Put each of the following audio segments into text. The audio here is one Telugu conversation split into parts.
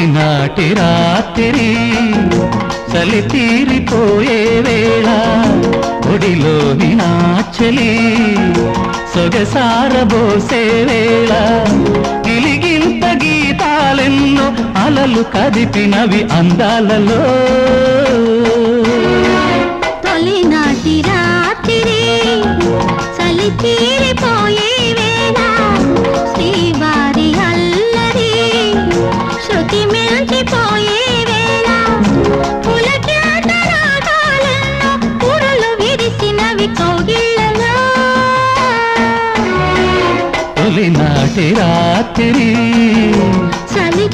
తొలినాటి రాత్రి చలి తీరిపోయే వేళ ఒడిలోని నాచలి సొగసారబోసే వేళ గిలిగింత గీతాలెన్నో అలలు కదిపినవి అందాలలో. కౌగిళ్ళలో తొలినాటి రాత్రి చలి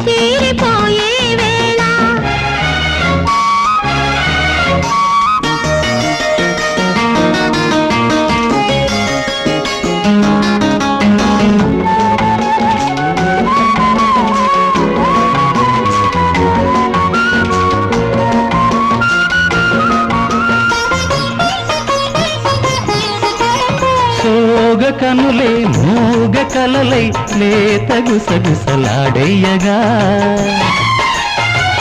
కనులే మూగ కలలై లేత గుసగుసలాడయ్యగా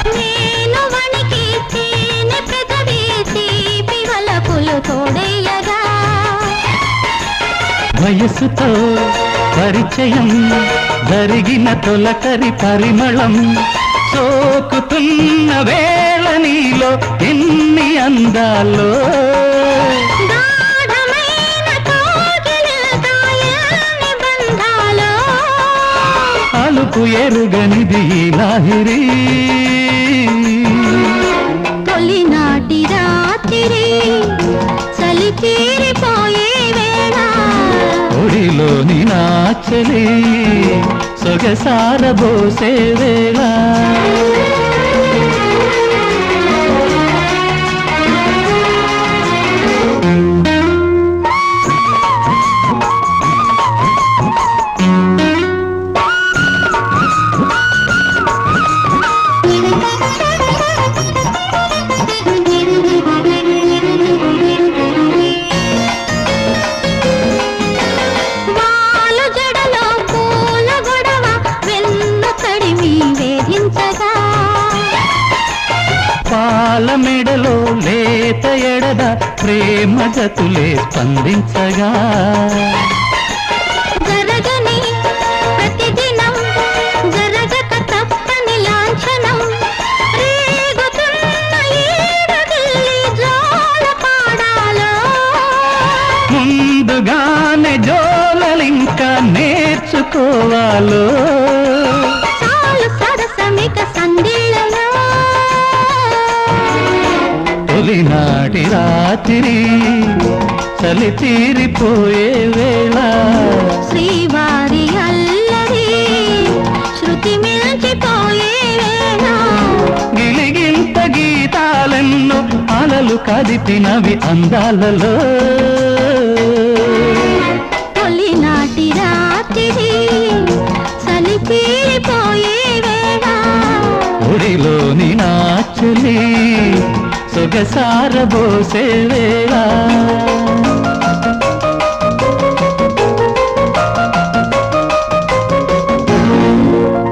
నేను వణికి తేనె పెదవి తీపి వలపులు తోడయ్యగా. వయసుతో పరిచయం జరిగిన తొలకరి పరిమళం సోకుతున్న వేళ నీలో ఎన్ని అందాలో అలుపు ఎరుగనిది లాహిరి తొలినాటి రాత్రి చలి తీరిపోయే వేళ. ఒడిలోని నాచలి సొగసారబోసే వేళ. మెడలో లేత ఎడద ప్రేమ జతులే స్పందించగా. ముందుగానే జోలలింకా నేర్చుకోవాలో. రాత్రి చలి తీరిపోయే వేళ. శ్రీవారి అల్లరి శృతి మిల్చిపోయే వేళ. గిలిగింత గీతాలెన్నో అలలు కదిపినవి అందాలలో. సారబోసే వేళ.